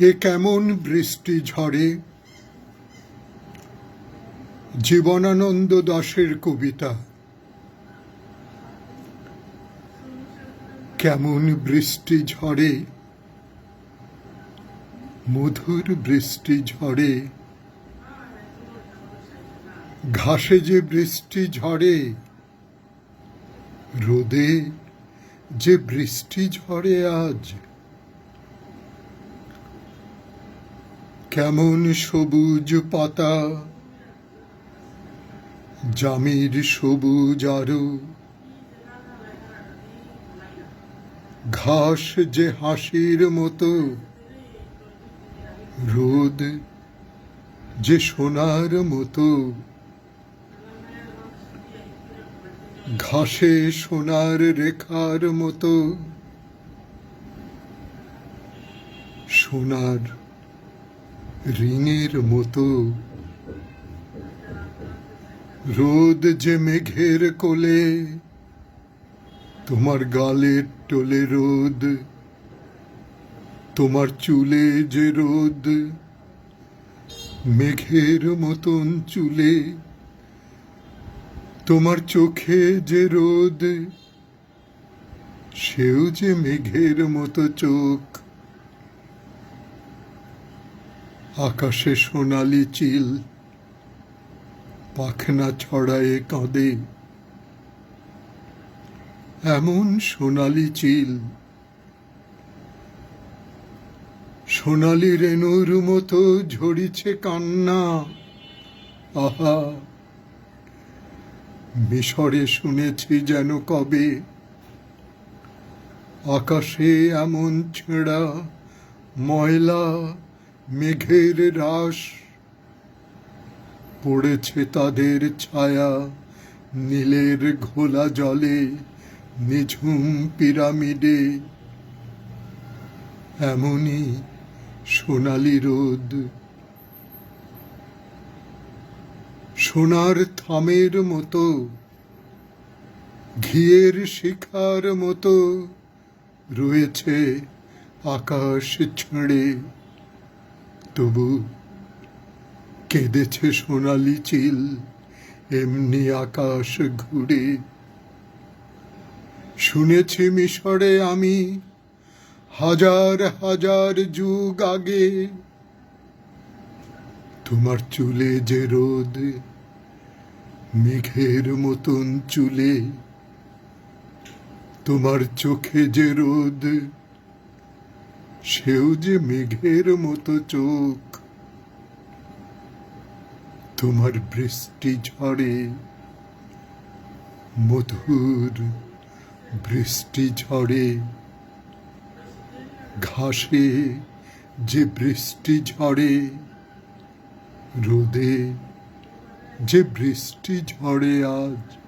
এ কেমন বৃষ্টি ঝরে? জীবনানন্দ দাশের কবিতা। কেমন বৃষ্টি ঝরে? মধুর বৃষ্টি ঝরে। ঘাসে যে বৃষ্টি ঝরে, রোদে যে বৃষ্টি ঝরে আজ কেমন সবুজ পাতা? জামির সবুজ আরও। ঘাস যে হাসির মতো। রোদ যে সোনার মতো। ঘাসে সোনার রেখার মতো। সোনার রিঙের মতো। রোদ যে মেঘের কোলে, তোমার গালের টোলে রোদ, তোমার চুলে যে রোদ, মেঘের মতন চুলে, তোমার চোখে যে রোদ, সেও যে মেঘের মতো চোখ। আকাশে সোনালি চিল, পাখনা ছড়ায়ে কাঁদে। এমন সোনালি চিল, সোনালি রেণুর মতো ঝরিছে কান্না। আহা মিশরে শুনেছি যেন কবে। আকাশে এমন ছেঁড়া ময়লা মেঘের রাস পড়েছে তাদের ছায়া, নীলের ঘোলা জলে, নিঝুম পিরামিডে। এমনই সোনালি রোদ। সোনার থামের মতো, ঘিয়ের শিখার মতো রয়েছে আকাশ ছেড়ে। তবু কেঁদেছে সোনালি চিল, এমনি আকাশ ঘুরে। শুনেছি মিশরে আমি হাজার হাজার যুগ আগে। তোমার চুলে যে রোদ, মেঘের মতন চুলে। তোমার চোখে যে রোদ সেও যে মেঘের মতো চোখ। তোমার বৃষ্টি ঝড়ে, মধুর বৃষ্টি ঝড়ে। ঘাসে যে বৃষ্টি ঝড়ে, রোদে যে বৃষ্টি ঝড়ে আজ।